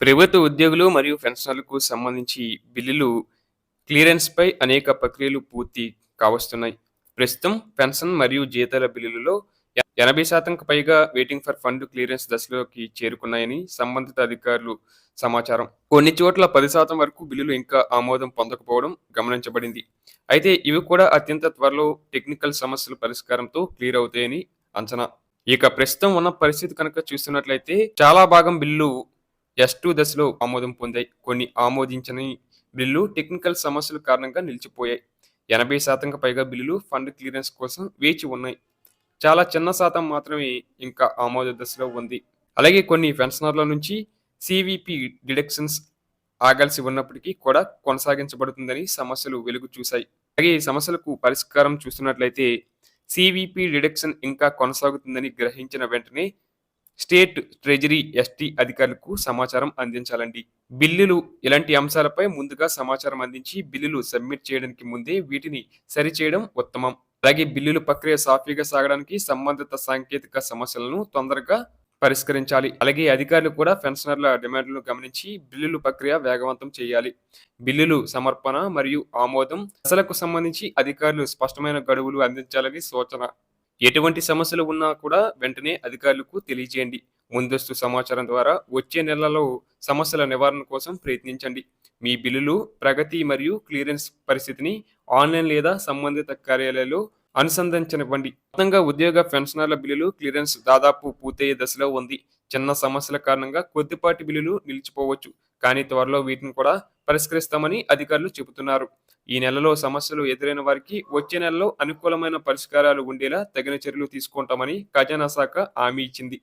ప్రభుత్వ ఉద్యోగులు మరియు పెన్షనర్లకు సంబంధించి బిల్లులు క్లియరెన్స్పై అనేక ప్రక్రియలు పూర్తి కావస్తున్నాయి. ప్రస్తుతం పెన్షన్ మరియు జీతాల బిల్లులలో ఎనభై శాతంకు పైగా వెయిటింగ్ ఫర్ ఫండ్ క్లియరెన్స్ దశలోకి చేరుకున్నాయని సంబంధిత అధికారులు సమాచారం. కొన్ని చోట్ల పది శాతం వరకు బిల్లులు ఇంకా ఆమోదం పొందకపోవడం గమనించబడింది. అయితే ఇవి కూడా అత్యంత త్వరలో టెక్నికల్ సమస్యల పరిష్కారంతో క్లియర్ అవుతాయని అంచనా. ఇక ప్రస్తుతం ఉన్న పరిస్థితి కనుక చూస్తున్నట్లయితే చాలా భాగం బిల్లు ఎస్ టూ దశలో ఆమోదం పొందాయి. కొన్ని ఆమోదించని బిల్లు టెక్నికల్ సమస్యల కారణంగా నిలిచిపోయాయి. ఎనభై శాతంకి పైగా బిల్లులు ఫండ్ క్లియరెన్స్ కోసం వేచి ఉన్నాయి. చాలా చిన్న శాతం మాత్రమే ఇంకా ఆమోద దశలో ఉంది. అలాగే కొన్ని పెన్షనర్ల నుంచి సివిపి డిడక్షన్స్ ఆగాల్సి ఉన్నప్పటికీ కూడా కొనసాగించబడుతుందని సమస్యలు వెలుగు చూశాయి. అలాగే ఈ సమస్యలకు పరిష్కారం చూస్తున్నట్లయితే సివిపి డిడక్షన్ ఇంకా కొనసాగుతుందని గ్రహించిన వెంటనే స్టేట్ ట్రెజరీ ఎస్టీ అధికారులకు సమాచారం అందించాలండి. బిల్లులు ఇలాంటి అంశాలపై ముందుగా సమాచారం అందించి బిల్లులు సబ్మిట్ చేయడానికి ముందే వీటిని సరిచేయడం ఉత్తమం. అలాగే బిల్లుల ప్రక్రియ సాఫీగా సాగడానికి సంబంధిత సాంకేతిక సమస్యలను తొందరగా పరిష్కరించాలి. అలాగే అధికారులు కూడా పెన్షనర్ల డిమాండ్లను గమనించి బిల్లుల ప్రక్రియ వేగవంతం చేయాలి. బిల్లులు సమర్పణ మరియు ఆమోదం దశలకు సంబంధించి అధికారులు స్పష్టమైన గడువులు అందించాలని సూచన ఎటువంటి సమస్యలు ఉన్నా కూడా వెంటనే అధికారులకు తెలియజేయండి. ముందస్తు సమాచారం ద్వారా వచ్చే నెలలో సమస్యల నివారణ కోసం ప్రయత్నించండి. మీ బిల్లులు ప్రగతి మరియు క్లియరెన్స్ పరిస్థితిని ఆన్లైన్ లేదా సంబంధిత కార్యాలయాల్లో అనుసంధించనివ్వండి మొత్తంగా ఉద్యోగ పెన్షనర్ల బిల్లులు క్లియరెన్స్ దాదాపు పూర్తయ్యే దశలో ఉంది. చిన్న సమస్యల కారణంగా కొద్దిపాటి బిల్లులు నిలిచిపోవచ్చు. కానీ త్వరలో వీటిని కూడా పరిష్కరిస్తామని అధికారులు చెబుతున్నారు. ఈ నెలలో సమస్యలు ఎదురైన వారికి వచ్చే నెలలో అనుకూలమైన పరిష్కారాలు ఉండేలా తగిన చర్యలు తీసుకుంటామని ఖజానా శాఖ హామీ ఇచ్చింది.